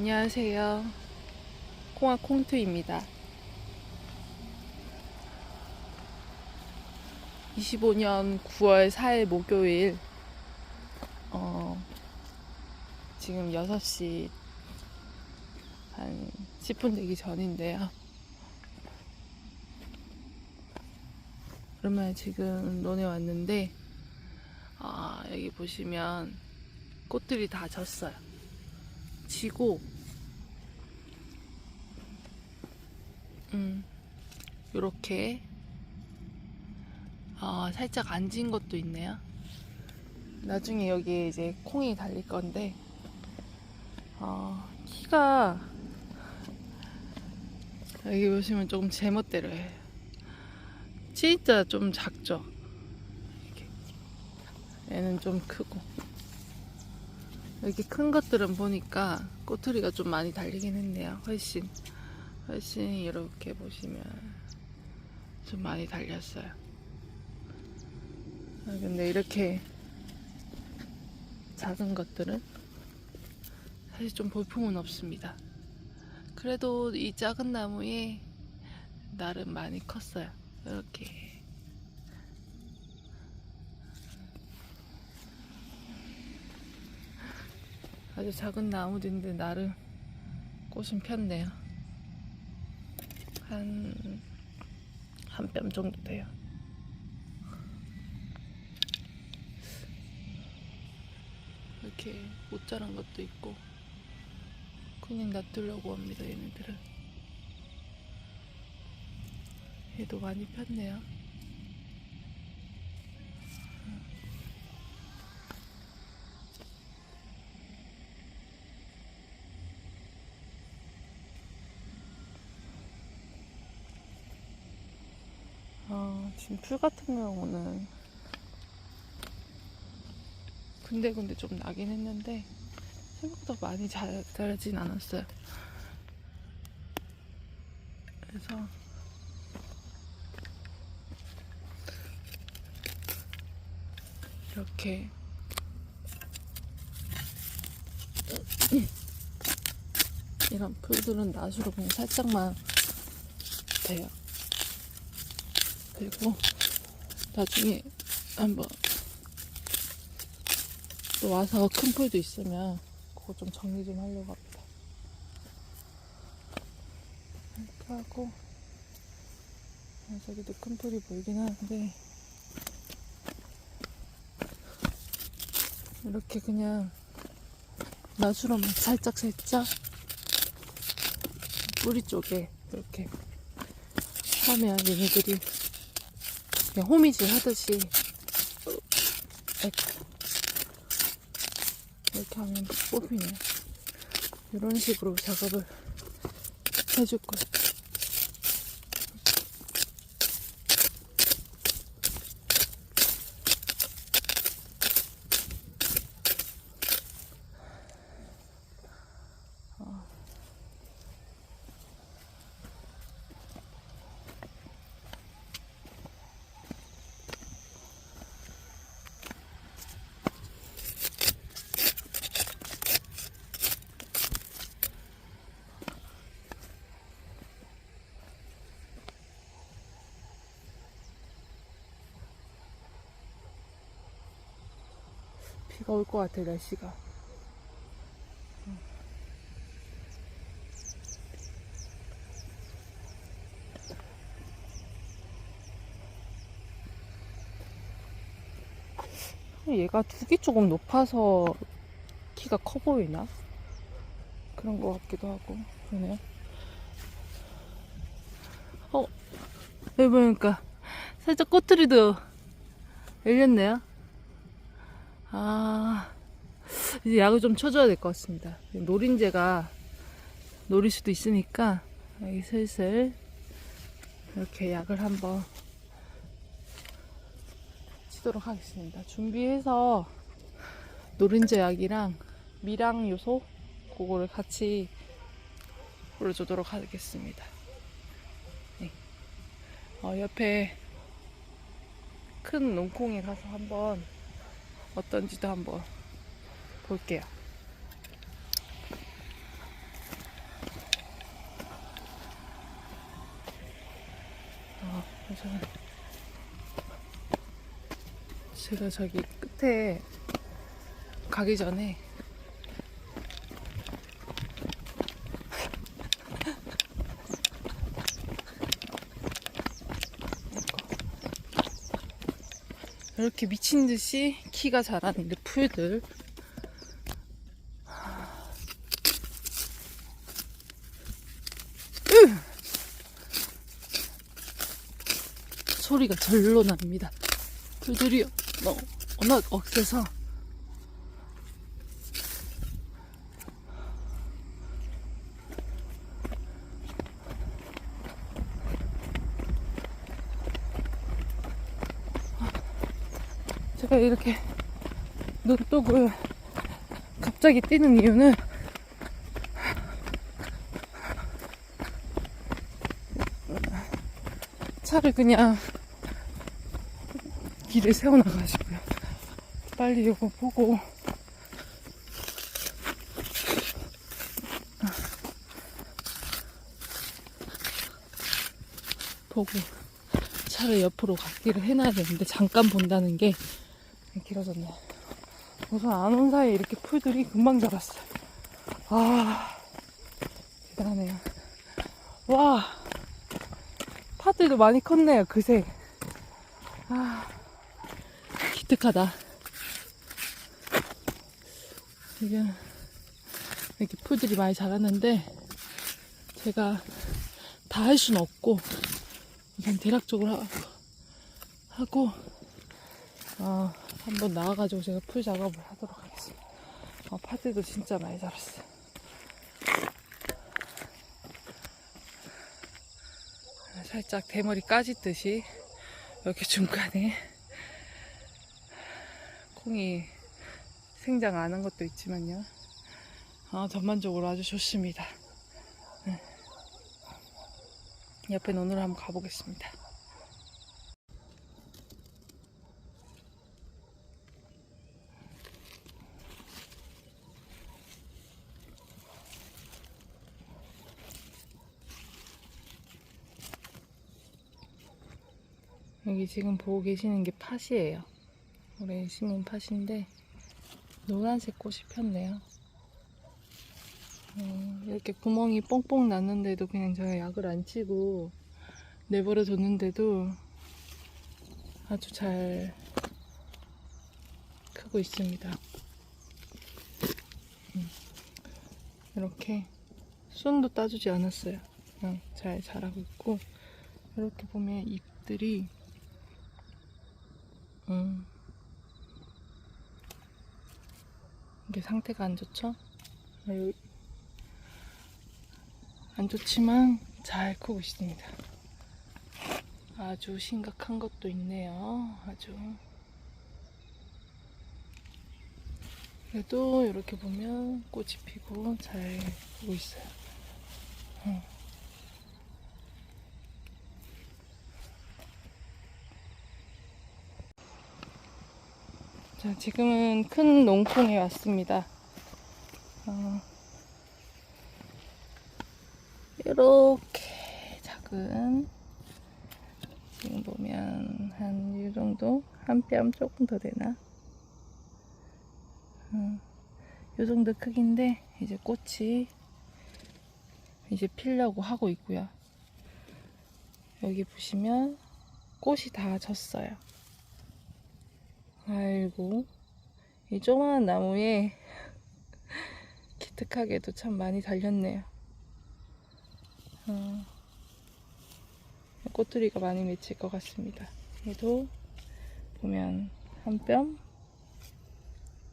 안녕하세요. 콩아 콩투입니다. 25년 9월 4일 목요일, 어, 지금 6시 한 10분 되기 전인데요. 오랜만에 지금 논에 왔는데, 아, 여기 보시면 꽃들이 다 졌어요. 지고, 음, 요렇게, 아, 살짝 앉은 것도 있네요. 나중에 여기에 이제 콩이 달릴 건데, 어, 키가, 여기 보시면 조금 제멋대로 해요. 진짜 좀 작죠? 얘는 좀 크고. 이렇게 큰 것들은 보니까 꼬투리가 좀 많이 달리긴 했네요. 훨씬. 훨씬 이렇게 보시면 좀 많이 달렸어요. 아, 근데 이렇게 작은 것들은 사실 좀 볼품은 없습니다. 그래도 이 작은 나무에 나름 많이 컸어요. 이렇게. 아주 작은 나무들인데 나름 꽃은 폈네요. 한, 한뼘 정도 돼요. 이렇게 못 자란 것도 있고, 그냥 놔두려고 합니다, 얘네들은. 얘도 많이 폈네요. 아, 지금 풀 같은 경우는 군데군데 좀 나긴 했는데 생각보다 많이 잘 자라진 않았어요. 그래서 이렇게 이런 풀들은 낫으로 그냥 살짝만 돼요. 그리고 나중에 한번 또 와서 큰 풀도 있으면 그거 좀 정리 좀 하려고 합니다. 이렇게 하고 아, 저기도 큰 풀이 보이긴 하는데 이렇게 그냥 나주로만 살짝 살짝 뿌리 쪽에 이렇게 하면 얘네들이 그냥 호미질 하듯이 이렇게, 하면 뽑히네요. 이런 식으로 작업을 해줄 거예요. 비가 올 것 같아 날씨가. 얘가 두기 조금 높아서 키가 커 보이나? 그런 것 같기도 하고 그러네요. 어, 여기 보니까 살짝 꽃들이도 열렸네요. 아, 이제 약을 좀 쳐줘야 될 것 같습니다. 노린재가 노릴 수도 있으니까 여기 슬슬 이렇게 약을 한번 치도록 하겠습니다. 준비해서 노린재 약이랑 미랑 요소 그거를 같이 뿌려주도록 하겠습니다. 네. 어, 옆에 큰 농콩에 가서 한번 어떤지도 한번 볼게요. 아, 제가 저기 끝에 가기 전에 이렇게 미친 듯이 키가 자라는 이 풀들 으! 소리가 절로 납니다. 풀들이 너무 워낙 억세서 제가 이렇게 눈독을 갑자기 뛰는 이유는 차를 그냥 길에 세워놔가지고요. 빨리 이거 보고 보고 차를 옆으로 가기를 해놔야 되는데 잠깐 본다는 게 길어졌네. 우선 안 온 사이에 이렇게 풀들이 금방 자랐어요. 아, 대단하네요. 와, 파들도 많이 컸네요, 그새. 아, 기특하다. 지금 이렇게 풀들이 많이 자랐는데, 제가 다 할 수는 없고, 우선 대략적으로 하- 하고, 어, 한번 나와가지고 제가 풀 작업을 하도록 하겠습니다. 어, 파들도 진짜 많이 자랐어요. 살짝 대머리 까짓듯이 이렇게 중간에 콩이 생장 안 한 것도 있지만요. 아, 전반적으로 아주 좋습니다. 네. 옆에 논으로 한번 가보겠습니다. 여기 지금 보고 계시는 게 팥이에요. 올해 심은 팥인데 노란색 꽃이 폈네요. 어, 이렇게 구멍이 뽕뽕 났는데도 그냥 제가 약을 안 치고 내버려 뒀는데도 아주 잘 크고 있습니다. 음, 이렇게 순도 따주지 않았어요. 그냥 잘 자라고 있고 이렇게 보면 잎들이 음. 이게 상태가 안 좋죠? 아, 요- 안 좋지만 잘 크고 있습니다. 아주 심각한 것도 있네요. 아주. 그래도 이렇게 보면 꽃이 피고 잘 크고 있어요. 음. 자, 지금은 큰 농촌에 왔습니다. 어, 이렇게 작은 지금 보면 한 이 정도 한뼘 조금 더 되나? 음, 이 정도 크기인데 이제 꽃이 이제 피려고 하고 있고요. 여기 보시면 꽃이 다 졌어요. 아이고 이 조그만 나무에 기특하게도 참 많이 달렸네요. 어, 꽃들이가 많이 맺힐 것 같습니다. 얘도 보면 한 뼘,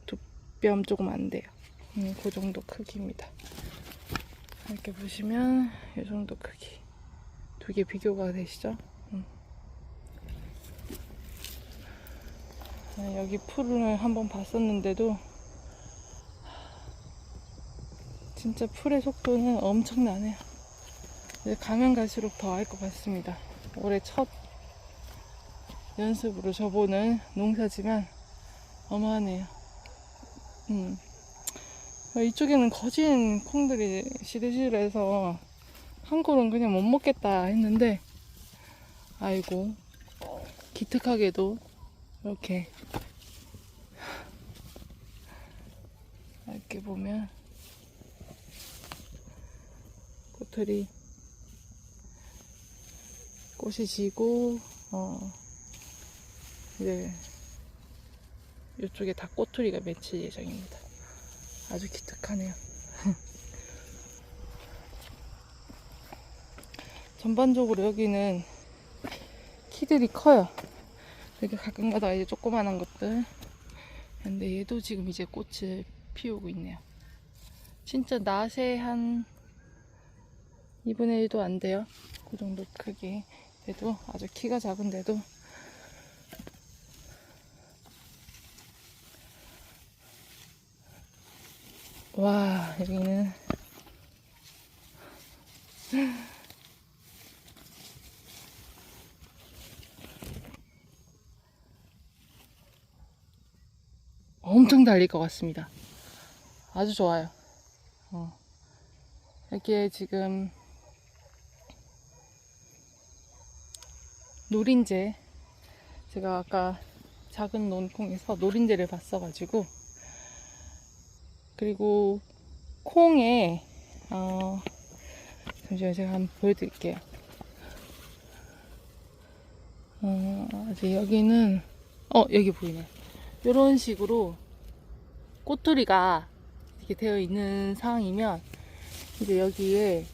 두 뼘 조금 안 돼요. 음, 그 정도 크기입니다. 이렇게 보시면 이 정도 크기. 두 개 비교가 되시죠? 음. 아, 여기 풀을 한번 봤었는데도 진짜 풀의 속도는 엄청나네요. 이제 가면 갈수록 더 알 것 같습니다. 올해 첫 연습으로 저보는 농사지만 어마하네요. 음. 어, 이쪽에는 거진 콩들이 시들시들해서 한 골은 그냥 못 먹겠다 했는데 아이고 기특하게도 이렇게 이렇게 보면 꽃들이 꽃이 지고 어 이제 이쪽에 다 꼬투리가 맺힐 예정입니다. 아주 기특하네요. 전반적으로 여기는 키들이 커요. 이렇게 가끔 가다가 이제 조그만한 것들. 근데 얘도 지금 이제 꽃을 피우고 있네요. 진짜 낫에 한 2분의 1도 안 돼요. 그 정도 크기. 그래도 아주 키가 작은데도 와 여기는 엄청 달릴 것 같습니다. 아주 좋아요. 어. 여기에 지금 노린재 제가 아까 작은 논콩에서 노린재를 봤어가지고 그리고 콩에 어 잠시만 제가 한번 보여드릴게요. 어 이제 여기는 어 여기 보이네. 이런 식으로 꼬투리가 이렇게 되어 있는 상황이면 이제 여기에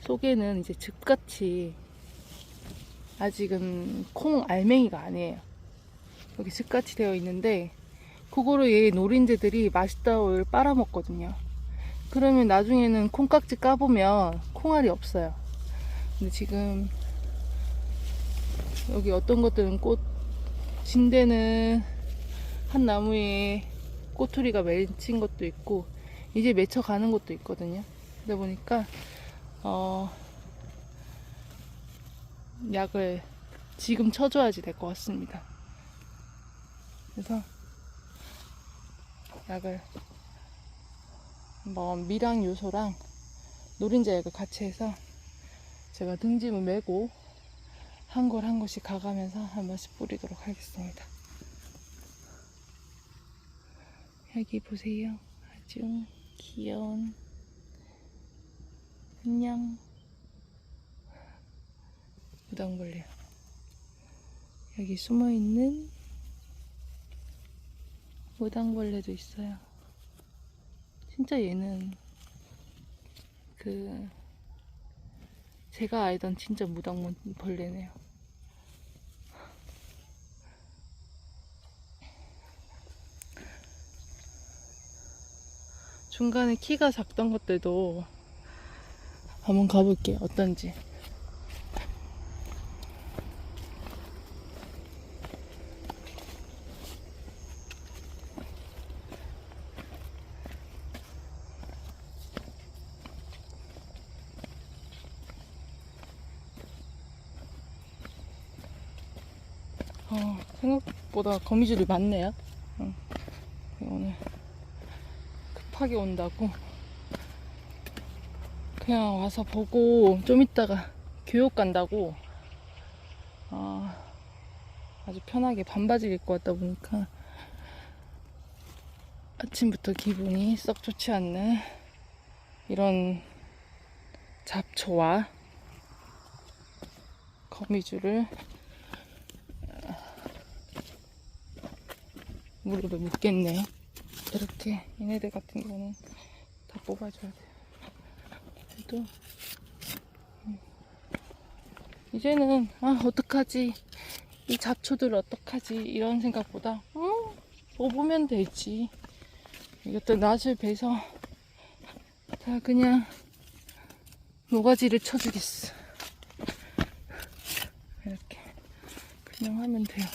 속에는 이제 즙같이 아직은 콩 알맹이가 아니에요. 여기 즙같이 되어 있는데 그거를 얘 노린재들이 맛있다고 빨아먹거든요. 그러면 나중에는 콩깍지 까보면 콩알이 없어요. 근데 지금 여기 어떤 것들은 꽃 진대는 한 나무에 꼬투리가 맺힌 것도 있고 이제 맺혀 가는 것도 있거든요. 그러다 보니까 어 약을 지금 쳐줘야지 될 것 같습니다. 그래서 약을 뭐 미랑 요소랑 노린자 약을 같이 해서 제가 등짐을 메고 한골한 골씩 가가면서 한 번씩 뿌리도록 하겠습니다. 여기 보세요. 아주 귀여운 안녕 무당벌레 여기 숨어있는 무당벌레도 있어요. 진짜 얘는 그 제가 알던 진짜 무당벌레네요. 중간에 키가 작던 것들도 한번 가볼게요. 어떤지. 어, 생각보다 거미줄이 많네요. 응. 오늘 급하게 온다고 그냥 와서 보고 좀 이따가 교육 간다고 어, 아주 편하게 반바지 입고 왔다 보니까 아침부터 기분이 썩 좋지 않는 이런 잡초와 거미줄을 무릎에 묶겠네요. 이렇게 얘네들 같은 거는 다 뽑아줘야 돼요. 그래도 음. 이제는 아 어떡하지? 이 잡초들 어떡하지? 이런 생각보다 음, 뽑으면 되지. 이것도 낫을 베서 다 그냥 모가지를 쳐주겠어. 이렇게 그냥 하면 돼요.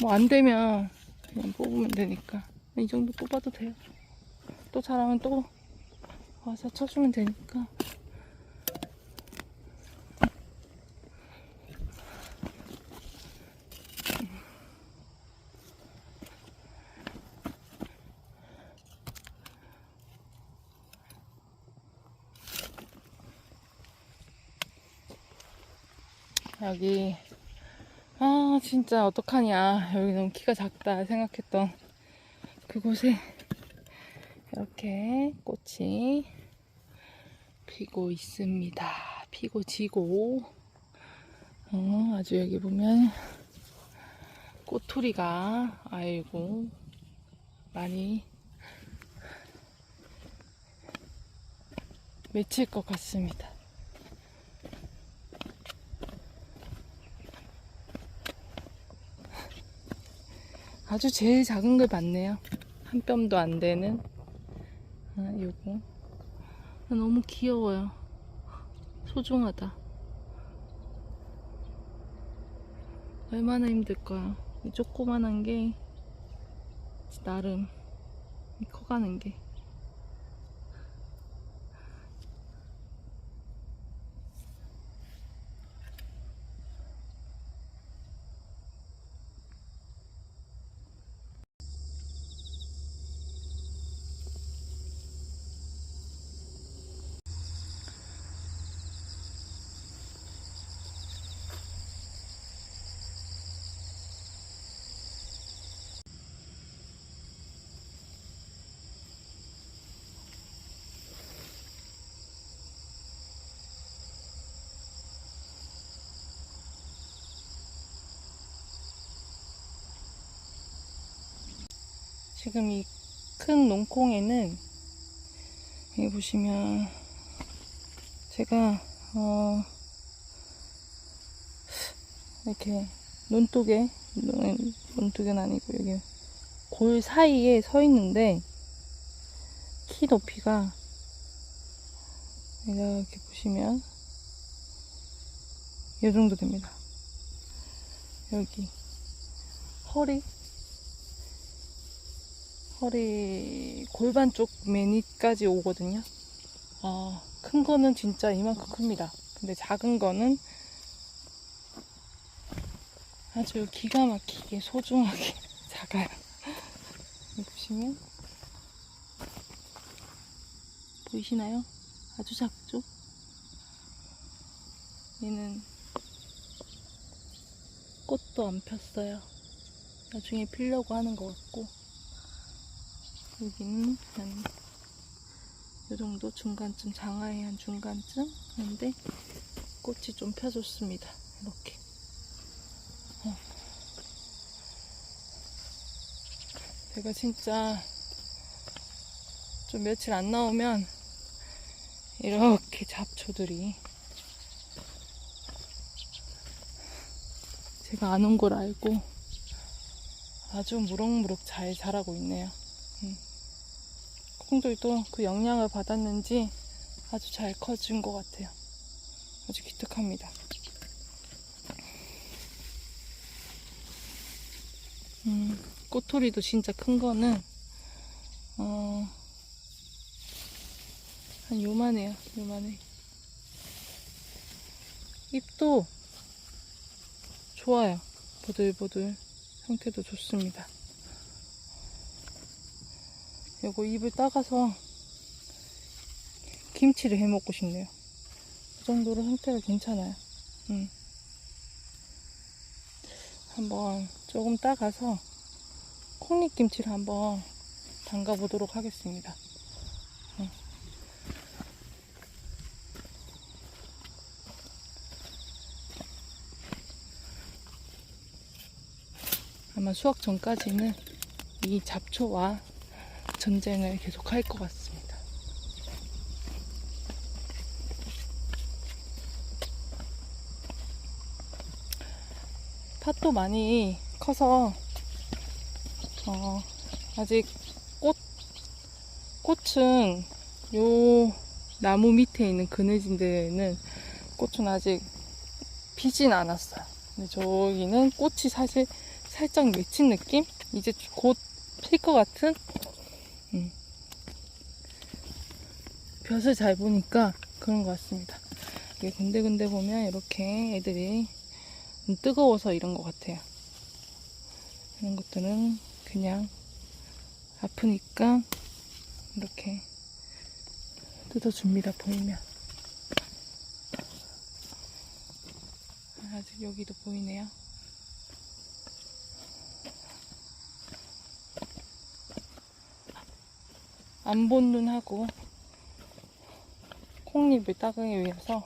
뭐 안 되면 그냥 뽑으면 되니까 이 정도 뽑아도 돼요. 또 잘하면 또 와서 쳐주면 되니까. 여기 아 진짜 어떡하냐 여기 너무 키가 작다 생각했던 그곳에 이렇게 꽃이 피고 있습니다 피고 지고 어, 아주 여기 보면 꼬투리가 아이고 많이 맺힐 것 같습니다. 아주 제일 작은 걸 봤네요. 한 뼘도 안 되는 아, 요거 아, 너무 귀여워요. 소중하다. 얼마나 힘들까요? 이 조그만한 게 나름 이 커가는 게 지금 이 큰 농콩에는 여기 보시면 제가 어 이렇게 논독에 논- 논독은 아니고 여기 골 사이에 서 있는데 키 높이가 이렇게 보시면 이 정도 됩니다. 여기 허리 허리 골반 쪽 매니까지 오거든요. 아, 큰 거는 진짜 이만큼 큽니다. 근데 작은 거는 아주 기가 막히게 소중하게 작아요. 보시면 보이시나요? 아주 작죠? 얘는 꽃도 안 폈어요. 나중에 피려고 하는 것 같고 여기는 한이 정도 중간쯤 장하의 한 중간쯤 하는데 꽃이 좀 펴졌습니다. 이렇게. 어. 제가 진짜 좀 며칠 안 나오면 이렇게 잡초들이 제가 안 온 걸 알고 아주 무럭무럭 잘 자라고 있네요. 콩들도 그 영향을 받았는지 아주 잘 커진 것 같아요. 아주 기특합니다. 음, 꼬토리도 진짜 큰 거는 어, 한 요만해요. 요만해. 잎도 좋아요. 보들보들 상태도 좋습니다. 요거 잎을 따가서 김치를 해 먹고 싶네요. 그 정도로 상태가 괜찮아요. 음. 한번 조금 따가서 콩잎김치를 한번 담가 보도록 하겠습니다. 음. 아마 수확 전까지는 이 잡초와 전쟁을 계속 할 것 같습니다. 팥도 많이 커서 어, 아직 꽃 꽃은 요 나무 밑에 있는 그늘진 데는 꽃은 아직 피진 않았어요. 근데 저기는 꽃이 사실 살짝 맺힌 느낌? 이제 곧 필 것 같은 음. 볕을 잘 보니까 그런 것 같습니다. 이게 군데군데 보면 이렇게 애들이 뜨거워서 이런 것 같아요. 이런 것들은 그냥 아프니까 이렇게 뜯어줍니다. 보이면 아직 여기도 보이네요. 안 본 눈하고 콩잎을 따기 위해서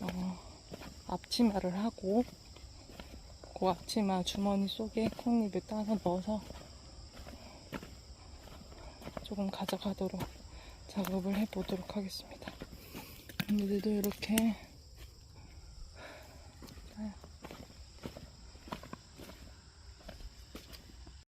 어, 앞치마를 하고 그 앞치마 주머니 속에 콩잎을 따서 넣어서 조금 가져가도록 작업을 해보도록 하겠습니다. 오늘도 이렇게